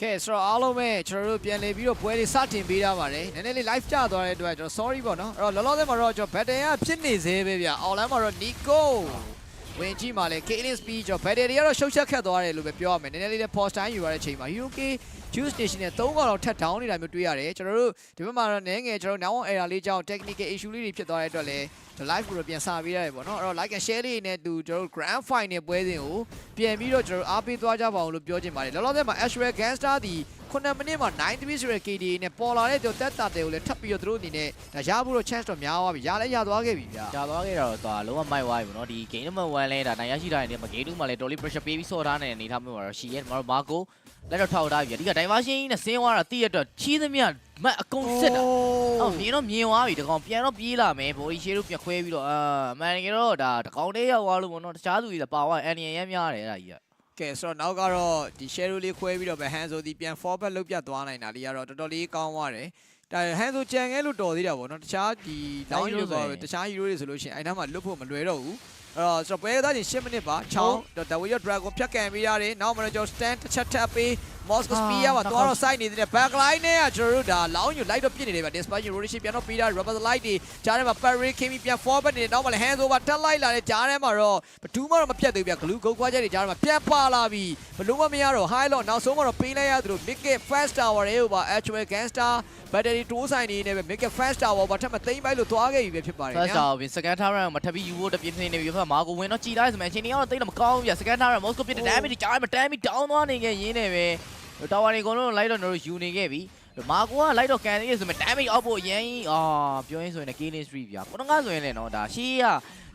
ကဲဆိုတော့အားလုံးပဲကျွန်တော်တို့ပြန်လည်ပြီးတော့ပွဲလေးစတင်ပေးရပါတယ်နည်းနည်းလေး live ကျသွားတဲ့အတွက်ကျွန်တော် sorry ပေါ့နော်အဲ့တော့လောလောဆယ်မှာတော့ကျွန်တော် battle ကဖြစ်နေသေးပဲဗျ online မှာတော့ Nico ဝင်ကြည့်မှာလဲ Kaelin Speed ကျွန်တော် battle တွေကတော့ရှုပ်ချက်ခတ်သွားတယ်လို့ပဲပြောရမယ်နည်းနည်းလေးလည်း post time ယူရတဲ့အချိန်မှာ Hero K Juice Station နဲ့၃កောင်လောက်ထပ် down နေတာမျိုးတွေ့ရတယ်ကျွန်တော်တို့ဒီဘက်မှာတော့နည်းငယ်ကျွန်တော် now on error လေးကြောင့် technical issue လေးတွေဖြစ်သွားတဲ့အတွက်လည်းဒီ live ကိုတော့ပြန်စာပေးရတယ်ပေါ့နော်အဲ့တော့ like and share လေးနဲ့တူကျွန်တော်တို့ grand final ပွဲစဉ်ကိုပြန်ပြီးတော့ကျွန်တော်တို့အားပေးသွားကြပါအောင်လို့ပြောချင်ပါတယ်လောလောဆယ်မှာ Ashwell Gangster ဒီ9မိနစ်မှာ 9-3 ဆိုတဲ့ KD နဲ့ပေါ်လာတဲ့သူတက်တာတယ်ကိုလည်းထပ်ပြီးတော့သူတို့အနေနဲ့ဒါရဖို့တော့ chance တော့များသွားပြီရလည်းရသွားခဲ့ပြီဗျာကြာသွားခဲ့တော့သွားလုံးဝမိုက်သွားပြီပေါ့နော်ဒီ game number 1လဲဒါနိုင်ရရှိတာနေမှာ game 2မှာလဲတော်လေး pressure ပေးပြီးဆော့ထားနေတဲ့အနေထားမျိုးမှာတော့ရှိရဲကျွန်တော်တို့မာကို လက်တော့ထောက်ထားပြီအဓိက diversion နဲ့ဆင်းသွားတာတိရတော့ချီးသမျှမတ်အကုန်စစ်တာအော်မြင်တော့မြင်သွားပြီတကောင်ပြန်တော့ပြေးလာမယ်ဘော်ဒီရှေးတို့ပြန်ခွဲပြီးတော့အာအမှန်တကယ်တော့ဒါတကောင်လေးရောက်သွားလို့ပေါ့နော်တခြားသူတွေပါသွားအန်နီယန်ရမ်းများတယ်အဲ့ဒါကြီးကကဲဆိုတော့နောက်ကတော့ဒီ share လေးခွဲပြီးတော့ပဲ hand ဆိုဒီပြန် forward လုတ်ပြတ်သွားနိုင်တာလေးကတော့တော်တော်လေးကောင်းသွားတယ်ဒါ hand ဆိုကြံခဲ့လို့တော်သေးတာပေါ့နော်တခြားဒီ line တွေဆိုတခြား hero တွေဆိုလို့ရှိရင်အဲ့နားမှာလွတ်ဖို့မလွယ်တော့ဘူး အဲ့တော့ကျွန်တော်ပွဲသားချင်း10မိနစ်ပါချောင်းဒါဝေးရ dragon ဖြတ်ကန်ပေးရတယ်နောက်မှတော့ကျွန်တော် stand တစ်ချက်ထပ်ပေး Moscow speed ရပါသွားတော့ side နေတဲ့ back line နဲ့ကကျွန်တော်တို့ဒါလောင်းယူ light တော့ပြစ်နေတယ်ဗျ dispatch rotation ပြန်တော့ပေးတာ rubber light တွေကြားထဲမှာ parry ခင်းပြီးပြန် forward နေတယ်နောက်မှလည်း hands over တက်လိုက်လာတယ်ကြားထဲမှာတော့ဘယ်သူမှတော့မပြတ်သေးဘူးဗျ glue ကုတ်ခွားချက်တွေကြားထဲမှာပြန်ပါလာပြီဘလို့မမရတော့ high တော့နောက်ဆုံးမှာတော့ပေးလိုက်ရသလို Mickey fast tower တွေကိုပါ actual gangster battery တိုးဆိုင်နေနေပဲ Mickey fast tower ဘာထက်မသိမ့်ပိုက်လို့သွားခဲ့ပြီပဲဖြစ်ပါတယ် first hour ဝင် second tower မှာထပ်ပြီးယူဖို့တပြင်းနေပြီဖက်မာကိုဝင်တော့ကြည်လိုက်ဆိုမှအချိန်ကြီးတော့တိတ်တော့မကောင်းဘူးပြ second tower Moscow ပြတဲ့ damage ကြားမှာ damage down သွားနေခဲ့ရင်းနေပဲ tower တွေအကုန်လုံးလိုက်တော့တို့ယူနေခဲ့ပြီမာကိုကလိုက်တော့ကန်နေဆိုမှ damage အောက်ဖို့အရင်အာပြောရင်းဆိုရင် killing streak ပြခုနကဆိုရင်လည်းနော်ဒါရှေးက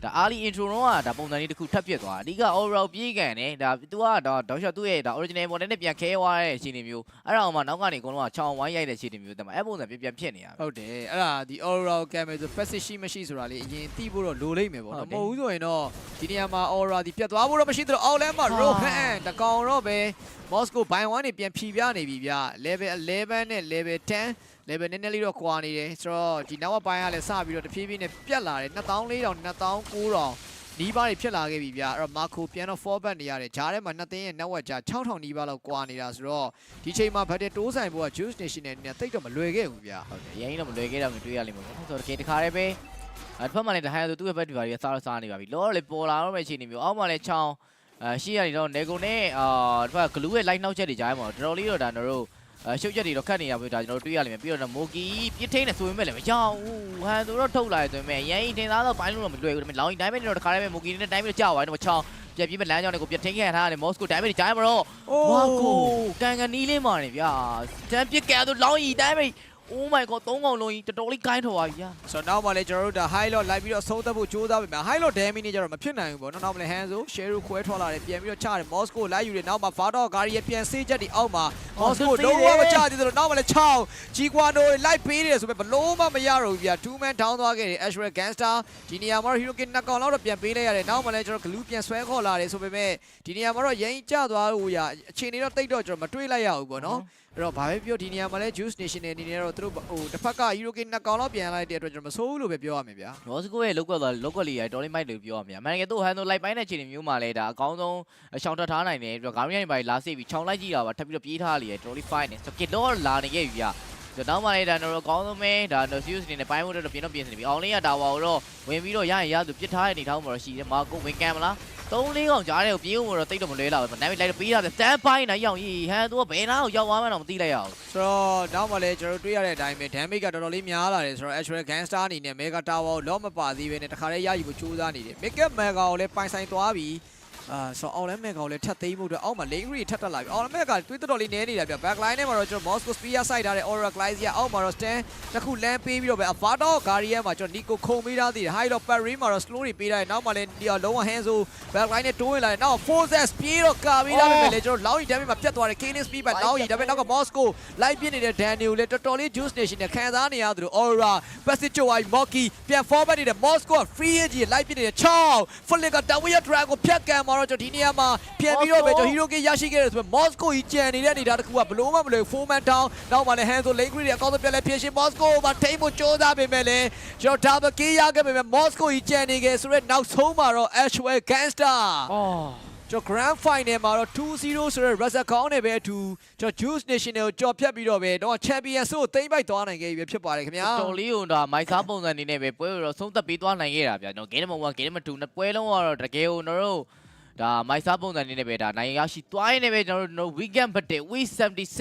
ဒါ early intro တော့ကဒါပုံစံလေးတစ်ခုထပ်ပြစ်သွားအဓိက overall ပြေးကန်နေဒါ तू ကတော့တောက်လျှောက်သူ့ရဲ့ဒါ original model နဲ့ပြန်ခဲသွားတဲ့အခြေအနေမျိုးအဲ့ဒါအောင်မှနောက်ကနေအကုန်လုံးကချောင်းဝိုင်းရိုက်တဲ့အခြေအနေမျိုးတက်မှာအဲ့ပုံစံပြန်ပြန်ဖြစ်နေရပြီဟုတ်တယ်အဲ့ဒါဒီ aura camera ဆို passive ရှိမရှိဆိုတာလေအရင်သိဖို့တော့လိုလိမ့်မယ်ပေါ့ဟုတ်နော်တယ်မဟုတ်ဘူးဆိုရင်တော့ဒီနေရာမှာ aura ဒီပြတ်သွားဖို့တော့မရှိသလိုအောက်လမ်းမှာဟာ rohan တကောင်တော့ပဲ moscow ဘိုင်1နေပြန်ဖြီပြနေပြီဗျ level 11နဲ့ level 10 level နည်းနည်းလေးတော့ကွာနေတယ်ဆိုတော့ဒီနောက်ကဘိုင်းကလည်းစပြီးတော့တဖြည်းဖြည်းနဲ့ပြတ်လာတယ်2400 2900နီးပါးတွေဖြစ်လာခဲ့ပြီဗျအဲ့တော့မာကိုပြန်တော့ forward နေရတယ်ဂျားထဲမှာနှစ်သိန်းရဲ့ network ကြာ6000နီးပါးလောက်ကွာနေတာဆိုတော့ဒီချိန်မှာ battle တိုးဆိုင်ဖို့က juice nation နဲ့နေတိတ်တော့မလွယ်ခဲ့ဘူးဗျဟုတ်တယ်ရင်းတော့မလွယ်ခဲ့တာမျိုးတွေ့ရလိမ့်မယ်ပေါ့ဆိုတော့တကယ်တခါတည်းပဲအဲ့တစ်ဖက်မှာလည်းတဟိုင်ဆိုသူ့ရဲ့ဘက်ဒီပါကြီးစားစားနေပါပြီလောတော့လေပေါ်လာတော့မယ့်အခြေအနေမျိုးအောက်မှာလည်းချောင်းအဲရှေ့ကနေတော့နေကုန်နဲ့အာတစ်ဖက်ကဂလူးရဲ့ light နှောက်ချက်တွေကြားမှာတော်တော်လေးတော့ဒါတို့တို့ အရှုပ်ချက်တွေတော့ခတ်နေရပြီဒါကျွန်တော်တို့တွေ့ရလိမ့်မယ်ပြီးတော့မိုကီပြစ်ထိန်နဲ့ဆိုရင်မဲ့လည်းမကြောက်ဘူးဟန်ဆိုတော့ထုတ်လာတယ်ဆိုရင်မဲ့ရင်းတင်သားတော့ပိုင်းလို့တော့မလွယ်ဘူးဒါပေမဲ့လောင်းကြီးတိုင်းပဲတော့တခါတည်းပဲမိုကီနဲ့တိုင်းပဲကြောက်သွားတယ်တော့ချောင်းပြက်ပြီးမဲ့လမ်းကြောင်းတွေကိုပြစ်ထိန်ခံထားရတယ်မော်စကိုတိုင်းပဲကြားမှာတော့ဝါကိုကန်ကန်နီးလေးမာနေဗျာတန်ပြစ်ကန်ဆိုလောင်းရီတိုင်းပဲ Oh my god သုံးကောင်လုံးကြီးတော်တော်လေးကိုင်းထော်ပါဗျာဆိုတော့နောက်မှလည်းကျွန်တော်တို့ဒါ high lot လိုက်ပြီးတော့ဆုံးသက်ဖို့ကြိုးစားပြီမှာ high lot damage နဲ့ကျတော့မဖြစ်နိုင်ဘူးပေါ့နော်နောက်မှလည်း hand ဆို share ခွဲထွက်လာတယ်ပြန်ပြီးတော့ချတယ် moscow လိုက်ယူတယ်နောက်မှ vardor gari ရဲ့ပြန်ဆေးချက်တွေအောက်မှာ moscow လုံးဝမချသေးသလိုနောက်မှလည်း6 jiquano တွေလိုက်ပေးတယ်ဆိုပေမဲ့ဘလို့မှမရတော့ဘူးဗျာ2 man down သွားခဲ့တယ် ashra gangster ဒီနေရာမှာတော့ hero king နှစ်ကောင်လောက်တော့ပြန်ပေးလိုက်ရတယ်နောက်မှလည်းကျွန်တော် glue ပြန်ဆွဲခေါ်လာတယ်ဆိုပေမဲ့ဒီနေရာမှာတော့ရင်ကျသွားလို့ရအခြေအနေတော့တိတ်တော့ကျွန်တော်မတွေးလိုက်ရဘူးပေါ့နော် အဲ့တော့ဘာပဲပြောဒီနေရာမှာလဲ Juice Nation နဲ့အနေနဲ့တော့သူတို့ဟိုတစ်ဖက်က Hero King နှစ်ကောင်လောက်ပြန်လိုက်တဲ့အတွက်ကျွန်တော်မဆိုးဘူးလို့ပဲပြောရမယ်ဗျာမော်စကိုရဲ့လောက်ကွက်သွားလောက်ကွက်လေးရတော်လေးမိုက်လို့ပြောရမှာအမှန်တကယ်တော့ဟန်ဆိုလိုက်ပိုင်းတဲ့ချိန်မျိုးမှာလဲဒါအကောင်းဆုံးရှောင်းတက်ထားနိုင်တယ်ပြီးတော့ဂါမီယန်တွေပါလာစိတ်ပြီးခြောင်လိုက်ကြည့်တာပါထပ်ပြီးတော့ပြေးထားလေတော်တော်လေး fine နေဆိုကစ်တော့လာနေခဲ့ပြီဗျာကျွန်တော်မှလည်းဒါတော့အကောင်းဆုံးပဲဒါ Nocius အနေနဲ့ပိုင်းဖို့တော့ပြင်တော့ပြင်နေပြီအောင်လေးကဒါဝါကိုတော့ဝင်ပြီးတော့ရရင်ရသူပြစ်ထားတဲ့အနေထားမှာတော့ရှိတယ်မာကိုဝင်ကန်မလား သုံးလေးကောင်ကြားတဲ့ကိုပြေးဖို့တော့တိတ်တော့မလွဲလာဘူးဒါပေမဲ့လိုက်ပေးတာစတန်ပိုင်းနဲ့ရောက်ရင်ဟန်သူကဘယ်နာကိုရောက်သွားမှန်းတော့မသိလိုက်ရအောင်ဆိုတော့နောက်မှလည်းကျွန်တော်တို့တွေ့ရတဲ့အတိုင်းပဲ damage ကတော်တော်လေးများလာတယ်ဆိုတော့ Actual Gangster အနေနဲ့ Mega Tower ကိုလောမပါသေးပဲနဲ့တခါလေးရယူဖို့ကြိုးစားနေတယ် Mega Mega ကိုလည်းပိုင်ဆိုင်သွားပြီ အာဆိုတော့ Outland Mega ကိုလည်းထပ်သိမ်းဖို့အတွက်အောက်မှာ Lane Grid ထပ်တက်လာပြီ Outland Mega တွေးတော်တော်လေးနည်းနေတာဗျ Back line ထဲမှာတော့ကျွန်တော် Moscow Spear စိုက်ထားတဲ့ Aura Glycia အောက်မှာတော့ Stand တစ်ခုလမ်းပေးပြီးတော့ပဲ Avado Guardian မှာကျွန်တော် Nico ခုံပေးထားသေးတယ် High တော့ Parry မှာတော့ slow တွေပေးထားတယ်နောက်မှလည်းဒီလုံးဝ hand ဆို back line နဲ့တိုးဝင်လာတယ်နောက် forces ပြေးတော့ကာပေးလာပြီပဲလေကျွန်တော် Lounge damage မှာပြတ်သွားတယ် Killing Speed ပဲ Lounge ဒါပေမဲ့နောက်က Moscow လိုက်ပြစ်နေတဲ့ Daniel ကိုလည်းတော်တော်လေး Juice Nation နဲ့ခံစားနေရသလို Aura Passage ဝိုင်း Monkey ပြန် forward နေတဲ့ Moscow က free hit ကြီးလိုက်ပြစ်နေတဲ့ချောင်း Flick က Tower Dragon ကိုဖြတ်ကန်မှာတော့ကျွန်တော်ဒီနေရာမှာပြန်ပြီးတော့ပဲကျွန်တော် Hero K ရရှိခဲ့တယ်ဆိုပေမဲ့ Moscow ကြီးကြံနေတဲ့အနေထားတစ်ခုကဘလို့မှမလွယ်4 man down နောက်မှလည်း hand ဆို lane grid တွေအကောင်းဆုံးပြန်လဲဖြစ်ရှင် Moscow မှာထိမ့်ဖို့ကြိုးစားပေမဲ့လည်းကျွန်တော် double K ရခဲ့ပေမဲ့ Moscow ကြီးကြံနေခဲ့ဆိုတော့နောက်ဆုံးမှာတော့ Ashwell Gangster အော်ကျွန်တော် grand final မှာတော့2-0ဆိုတဲ့ result ကောင်းနေပဲအထူကျွန်တော် Juice National ကိုကြော်ဖြတ်ပြီးတော့ပဲတော့ champion ဆိုသိမ့်ပိုက်သွားနိုင်ခဲ့ပြီဖြစ်ပါတယ်ခင်ဗျာတော်လေးကိုဒါမိုက်စားပုံစံအနေနဲ့ပဲပွဲကိုတော့ဆုံးသက်ပေးသွားနိုင်ခဲ့တာဗျာကျွန်တော် game number 1 game number 2နှစ်ပွဲလုံးကတော့တကယ်ကိုကျွန်တော်တို့ ဒါမိုက်စားပုံစံအနေနဲ့ပဲဒါနိုင်ရရှိသွားရင်းနဲ့ပဲကျွန်တော်တို့ weekend but week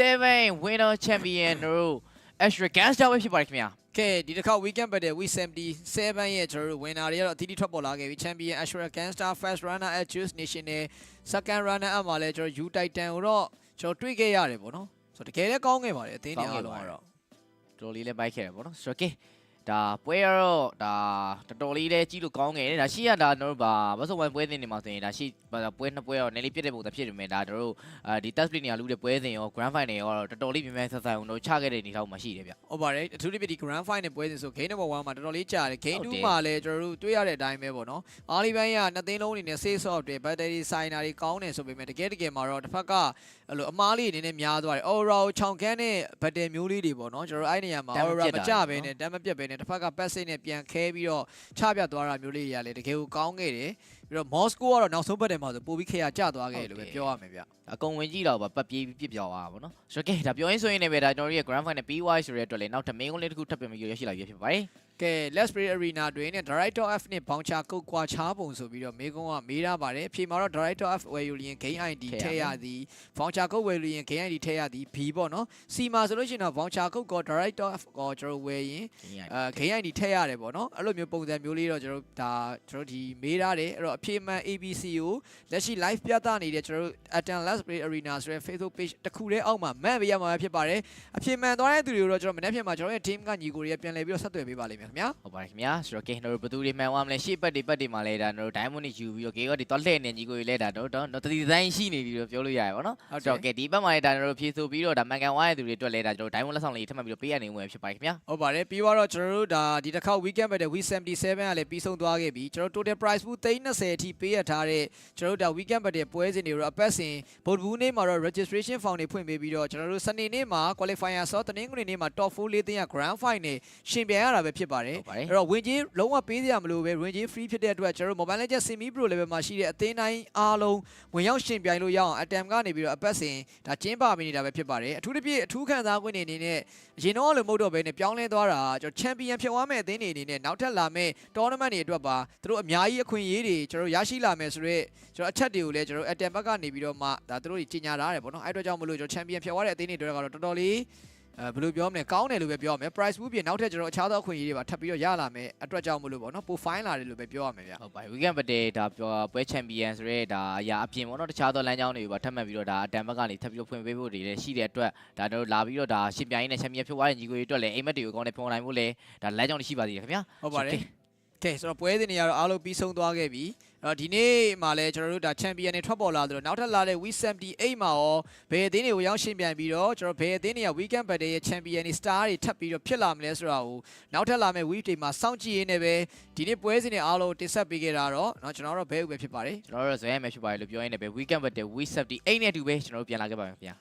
77 winner champion ကျွန်တော်တို့ extra gas ကြောင့်ပဲဖြစ်ပါတယ်ခင်ဗျာကဲဒီတစ်ခါ weekend battle week 77ရဲ့ကျွန်တော်တို့ winner တွေကတော့အသီးသီးထွက်ပေါ်လာခဲ့ပြီ champion Ashura Gangster first runner at Juice National second runner up မှာလည်းကျွန်တော် U Titan ကိုတော့ကျွန်တော်တွေ့ခဲ့ရတယ်ပေါ့နော်ဆိုတော့တကယ်လည်းကောင်းခဲ့ပါတယ်အသင်းတွေအားလုံးကတော့တော်လေးလည်းမိုက်ခဲ့တယ်ပေါ့နော်ဆိုတော့ okay ဒါပွဲကတော့ဒါတော်တော်လေးလည်းကြီးလို့ကောင်းခဲ့တယ်ဒါရှိရတာတို့ဘာဘတ်စုံဝိုင်းပွဲစဉ်တွေမှာဆိုရင်ဒါရှိပွဲနှစ်ပွဲတော့နည်းလေးပြည့်တဲ့ပုံစံဖြစ်နေမယ်ဒါတို့အဲဒီ test split နေရာလူတဲ့ပွဲစဉ်ရော grand final ရောတော်တော်လေးမြန်မြန်ဆက်ဆက်အောင်တို့ချခဲ့တဲ့အနေထားမှာရှိတယ်ဗျဟုတ်ပါတယ်အထူးသဖြင့်ဒီ grand final ပွဲစဉ်ဆို game number 1မှာတော်တော်လေးကြာတယ် game ဟုတ်တယ်2မှာလည်းကျွန်တော်တို့တွေ့ရတဲ့အတိုင်းပဲပေါ့နော်အားလီဘိုင်းကနှစ်သိန်းလုံးအနေနဲ့ save soft တွေ battery ဆိုင်နာတွေကောင်းတယ်ဆိုပေမဲ့တကယ်တကယ်မှာတော့တစ်ဖက်ကအဲ့လိုအမားလေးအနေနဲ့များသွားတယ် aura ကိုခြောင်ကန်းတဲ့ battery မျိုးလေးတွေပေါ့နော်ကျွန်တော်တို့အဲ့နေရာမှာ aura မကြဘဲနဲ့တမ်းမပြတ်ဘဲနဲ့တစ်ဖက်က passive နဲ့ပြန်ခဲပြီးတော့ချပြသွားတာမျိုးလေးတွေကလည်းတကယ်ကိုကောင်းခဲ့တယ်ပြီးတော့ Moscow ကတော့နောက်ဆုံးပတ်တယ်မှာဆိုပို့ပြီးခရကျသွားခဲ့တယ်လို့ပဲပြောရမယ်ဗျအကုန်ဝင်ကြည့်တော့ဗပတ်ပြေးပြစ်ပြောသွားတာပေါ့နော်ဆိုတော့ကဲဒါပြောရင်းဆိုရင်လည်းပဲဒါကျွန်တော်တို့ရဲ့ grand final PY ဆိုတဲ့အတွက်လည်းနောက်ထပ် main goal လေးတစ်ခုထပ်ပြန်ပြီးရရှိလာပြီဖြစ်ပါတယ်ကဲ Let's Play Arena တွင်နဲ့ Director F နဲ့ Bouncer ကုတ်ကွာချားပုံဆိုပြီးတော့မေကုန်းကမေးရပါတယ်အဖြေမှာတော့ Director F ဝယ်ယူလျင် Game ID ထည့်ရသည် Bouncer ကုတ်ဝယ်ယူလျင် Game ID ထည့်ရသည် B ပေါ့နော် C မှာဆိုလို့ရှိရင်တော့ Bouncer ကုတ်ကော Director F ကောကျွန်တော်ဝယ်ရင်အဲ Game ID ထည့်ရတယ်ပေါ့နော်အဲ့လိုမျိုးပုံစံမျိုးလေးတော့ကျွန်တော်ဒါကျွန်တော်ဒီမေးရတယ်အဲ့တော့အဖြေမှန် ABC ကိုလက်ရှိ live ပြသနေတဲ့ကျွန်တော် Atten Let's Play Arena ဆိုတဲ့ Facebook page တစ်ခုတည်းအောက်မှာမှန်ပေးရမှာဖြစ်ပါတယ်အဖြေမှန်သွားတဲ့သူတွေကိုတော့ကျွန်တော်မနေ့ပြန်မှာကျွန်တော်ရဲ့ team ကညီကိုတွေကပြန်လည်ပြီးတော့ဆက်သွယ်ပေးပါလိမ့်မယ်ခင်ဗျာဟုတ်ပါတယ်ခင်ဗျာဆိုတော့ကဲကျွန်တော်တို့ဘယ်သူတွေမှန်သွားမလဲရှေ့ပတ်တွေပတ်တွေမှာလဲဒါကျွန်တော်တို့ diamond တွေယူပြီးတော့ကေကောဒီတော့လှည့်နေကြီးကိုလဲဒါတော့တော့တတိတိုင်းရှိနေပြီလို့ပြောလို့ရတယ်ဗောနော်ဟုတ်ဆိုတယ်တော့ကဲဒီဘက်မှာလဲဒါကျွန်တော်တို့ဖြည့်ဆိုပြီးတော့ဒါမှန်ကန်ဝါရဲ့သူတွေအတွက်လဲဒါကျွန်တော် diamond လက်ဆောင်လေးထပ်မှတ်ပြီးတော့ပေးရနေဝင်ဖြစ်ပါတယ်ခင်ဗျာဟုတ်ပါတယ်ပြီးတော့ကျွန်တော်တို့ဒါဒီတစ်ခေါက် weekend ပဲတဲ့ week 77ကလည်းပြီးဆုံးသွားခဲ့ပြီကျွန်တော်တို့ total price pool 3020အထိပေးရထားတဲ့ကျွန်တော်တို့ဒါ weekend ပဲတဲ့ပွဲစဉ်တွေတော့အပတ်စဉ်ဗုဒ္ဓဘူးနေ့မှာတော့ registration form တွေဖွင့်ပေးပြီးတော့ကျွန်တော်တို့စနေနေ့မှာ qualifier ဆောတနင်္ဂနွေနေ့မှာ top 4လေးသိန်းက grand final ရှင်ပြိုင်ရတာပဲဖြစ်ပါတယ်ဟုတ်ပါတယ်အဲ့တော့ဝင်ကြီးလုံးဝပေးစရာမလိုပဲဝင်ကြီး free ဖြစ်တဲ့အတွက်ကျွန်တော်တို့ mobile legend semi pro level မှာရှိတဲ့အသင်းတိုင်းအားလုံးဝင်ရောက်ရှင်ပြိုင်လို့ရအောင် attempt ကနေပြီးတော့အပတ်စဉ်ဒါကျင်းပပေးနေတာပဲဖြစ်ပါတယ်အထူးသဖြင့်အထူးခံစား권တွေအနေနဲ့အရင်တော့လို့မဟုတ်တော့ဘဲနဲ့ပြောင်းလဲသွားတာကျွန်တော် champion ဖြစ်သွားမဲ့အသင်းတွေအနေနဲ့နောက်ထပ်လာမဲ့ tournament တွေအတွက်ပါသူတို့အများကြီးအခွင့်အရေးတွေကျွန်တော်ရရှိလာမယ်ဆိုတော့ကျွန်တော်အချက်တွေကိုလည်းကျွန်တော် attempt ဘက်ကနေပြီးတော့မှဒါသူတို့ကြီးညာထားတယ်ပေါ့နော်အဲ့အတွက်ကြောင့်မလို့ကျွန်တော် champion ဖြစ်သွားတဲ့အသင်းတွေတွေကတော့တော်တော်လေးအဲဘယ်လိုပြောမလဲကောင်းတယ်လို့ပဲပြောရမယ် price pool ပြင်နောက်ထပ်ကျွန်တော်အခြားသောအခွင့်အရေးတွေပါထပ်ပြီးတော့ရလာမယ်အတွက်ကြောင့်မလို့ပေါ့နော်ပို fine လာတယ်လို့ပဲပြောရမယ်ဗျဟုတ်ပါတယ် weekend ပတ်တဲ့ဒါပြောပွဲ champion ဆိုရဲဒါအရာအပြင်ပေါ့နော်တခြားသောလမ်းကြောင်းတွေပါထပ်မှတ်ပြီးတော့ဒါအတန်ဘက်ကနေထပ်ပြီးတော့ဖွင့်ပေးဖို့တွေလည်းရှိတဲ့အတွက်ဒါတို့လာပြီးတော့ဒါရှင်ပြိုင်နဲ့ champion ဖြစ်သွားတဲ့ညီကိုတွေအတွက်လည်းအိမ်မက်တွေကိုကောင်းနေပုံနိုင်ဖို့လည်းဒါလမ်းကြောင်းတွေရှိပါသေးတယ်ခင်ဗျာဟုတ်ပါတယ် ကဲဆိုတော့ပွဲစဉ်တွေကတော့အားလုံးပြီးဆုံးသွားခဲ့ပြီအဲ့တော့ဒီနေ့မှာလည်းကျွန်တော်တို့ဒါ champion တွေထွက်ပေါ်လာသလိုနောက်ထပ်လာတဲ့ week 78မှာရောဘယ်အသင်းတွေကိုရောက်ရှင်ပြန်ပြီးတော့ကျွန်တော်ဘယ်အသင်းတွေက weekend battle ရဲ့ champion တွေ star တွေထပ်ပြီးတော့ဖြစ်လာမလဲဆိုတာကိုနောက်ထပ်လာမယ့် week တွေမှာစောင့်ကြည့်ရင်းနဲ့ပဲဒီနေ့ပွဲစဉ်တွေအားလုံးတင်ဆက်ပေးခဲ့တာတော့เนาะကျွန်တော်တို့ဘဲဥပဲဖြစ်ပါတယ် ကျွန်တော်တို့ဇွဲရမယ်ဖြစ်ပါတယ်လို့ပြောရင်းနဲ့ပဲ weekend ပတ်တဲ့ week 78နဲ့အတူပဲကျွန်တော်တို့ပြန်လာခဲ့ပါမယ်ခင်ဗျာ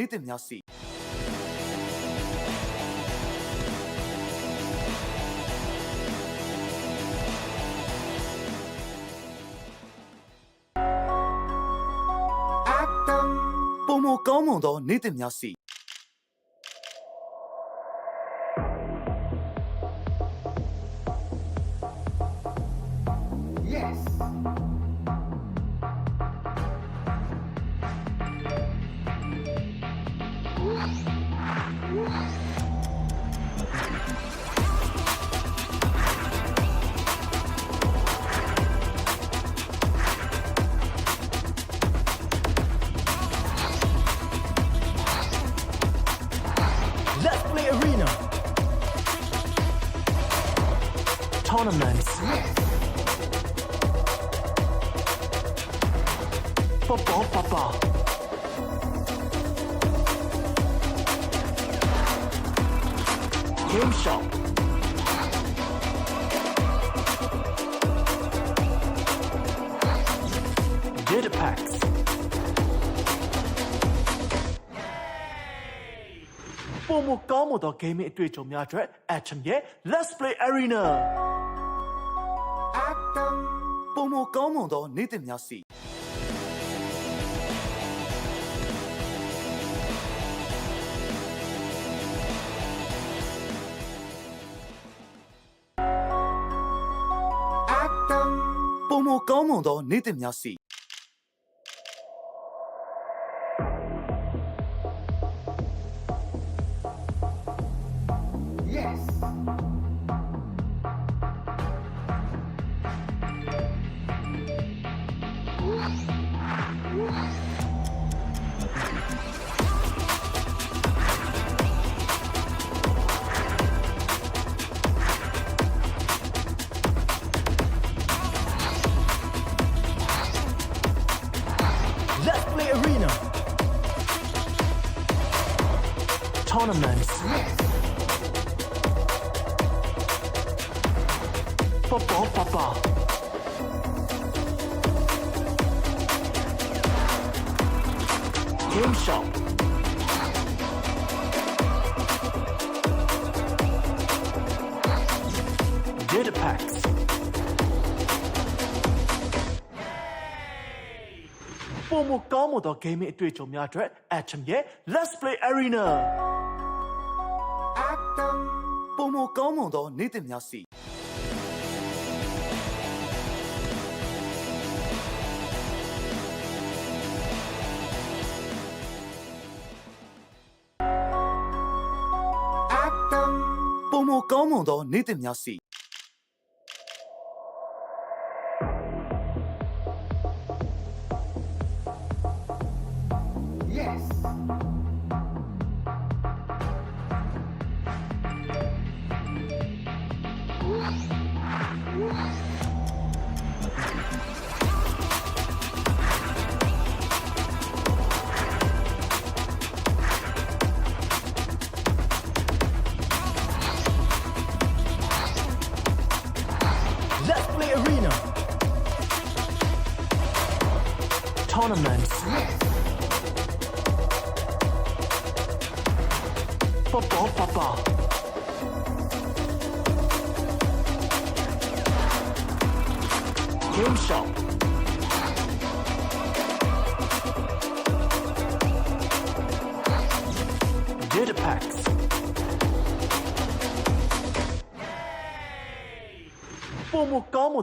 နေ့တင်များစီပုံ Tournaments. Football, football. Game shop. မကောင်းမွန်သော gaming အတွေ့အကြုံများအတွက် Atom ရဲ့ Let's Play Arena ပုံမကောင်းမွန်သောနေ့တင်များစီပုံမကောင်းမွန်သောနေ့တင်များစီ Game shop. Data packs. ပုံမကောင်းမွန်သော gaming အတွေ့အကြုံများအတွက် Atom ရဲ့ Let's Play Arena ပုံမကောင်းမွန်သောနေ့တင်များစီ ကောင်းမွန်သောနေ့တင်များစီ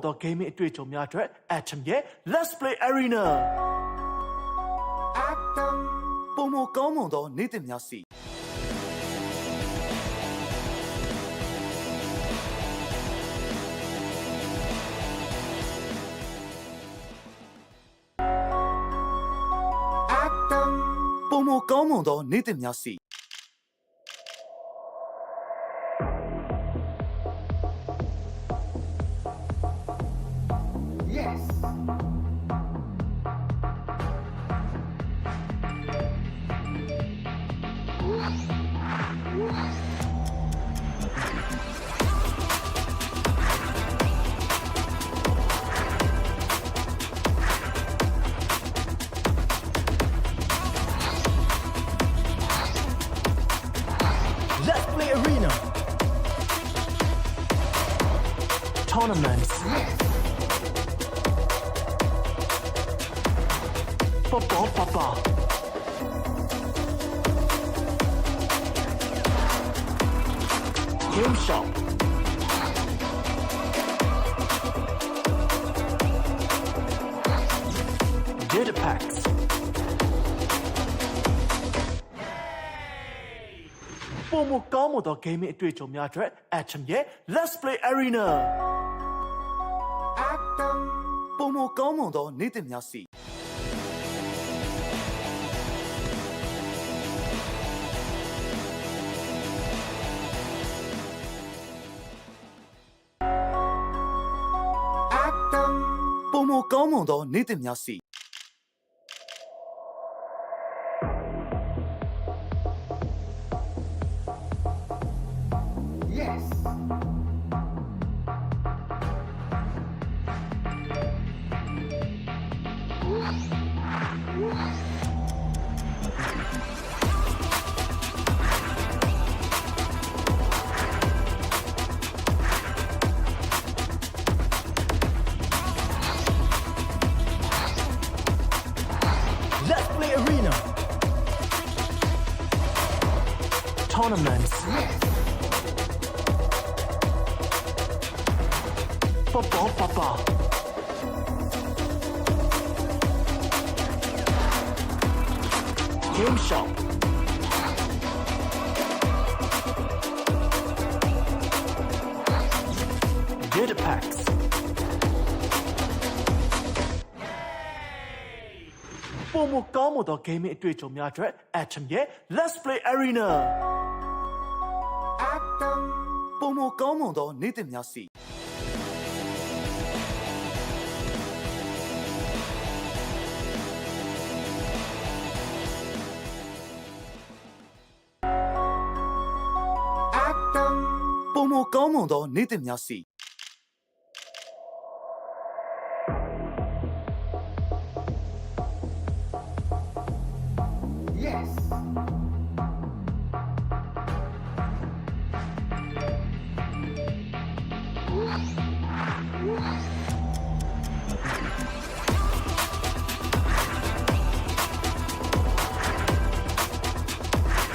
သော gaming အတွေ့အကြုံများအတွက် Atom ရဲ့ Let's Play Arena ပုံမကောင်းမွန်သောနေ့တင်များစီပုံမကောင်းမွန်သောနေ့တင်များစီ 不讲不白。Game shop。Dota Packs. ပေါ်မကောင်းမ atm Let's Play Arena ပုံမကောင်းမွန်သောနေ့တင်များစီပုံမကောင်းမွန်သောနေ့တင်များစီ ပုံမကောင်းမွန်သော gaming အတွေ့အကြုံများအတွက် Atom ရဲ့ Let's Play Arena ပုံမကောင်းမွန်သောနေ့တင်များစီပုံမကောင်းမွန်သောနေ့တင်များစီ